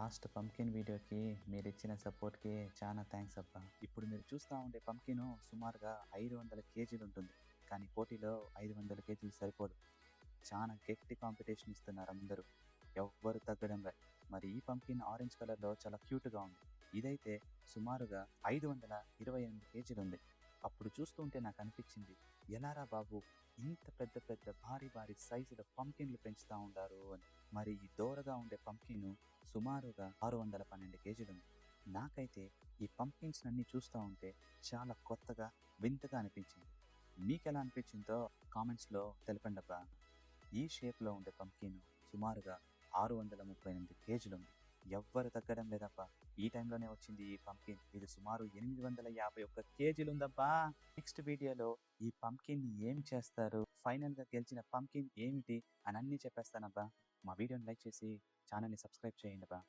Last pumpkin వీడియోకి మీరు ఇచ్చిన సపోర్ట్కి చాలా థ్యాంక్స్ అబ్బా. ఇప్పుడు మీరు చూస్తూ ఉండే పంకిన్ సుమారుగా ఐదు వందల కేజీలు ఉంటుంది. కానీ పోటీలో ఐదు వందల కేజీలు సరిపోదు. చాలా గట్టి కాంపిటీషన్ ఇస్తున్నారు అందరూ. ఎవ్వరు తగ్గడం లే. మరి ఈ పంకిన్ ఆరెంజ్ కలర్లో చాలా క్యూట్గా ఉంది. ఇదైతే సుమారుగా ఐదు వందల ఇరవై ఎనిమిది కేజీలు ఉంది. అప్పుడు చూస్తుంటే నాకు అనిపించింది ఎలారా బాబు ఇంత పెద్ద పెద్ద భారీ భారీ సైజులో పంకిన్లు పెంచుతూ ఉండారు అని. మరి ఈ దూరగా ఉండే పంకిన్ సుమారుగా ఆరు వందల పన్నెండు కేజీలు నాకైతే ఈ పంకిన్స్ అన్ని చూస్తూ ఉంటే చాలా కొత్తగా వింతగా అనిపించింది. మీకు ఎలా అనిపించిందో కామెంట్స్లో తెలిపండబ్బా. ఈ షేప్లో ఉండే పంకిన్ సుమారుగా ఆరు వందల ముప్పై ఎనిమిది కేజీలు ఉంది ఎవ్వరు తగ్గడం లేదబ్బా. ఈ టైంలోనే వచ్చింది ఈ పంకిన్ ఇది సుమారు ఎనిమిది వందల యాభై ఒక్క కేజీలు ఉందబ్బా నెక్స్ట్ వీడియోలో ఈ పంకిన్ని ఏం చేస్తారు? ఫైనల్గా గెలిచిన పంకిన్ ఏమిటి? అని అన్ని చెప్పేస్తానబ్బా. మా వీడియోని లైక్ చేసి ఛానల్ని సబ్స్క్రైబ్ చేయండి అబ్బా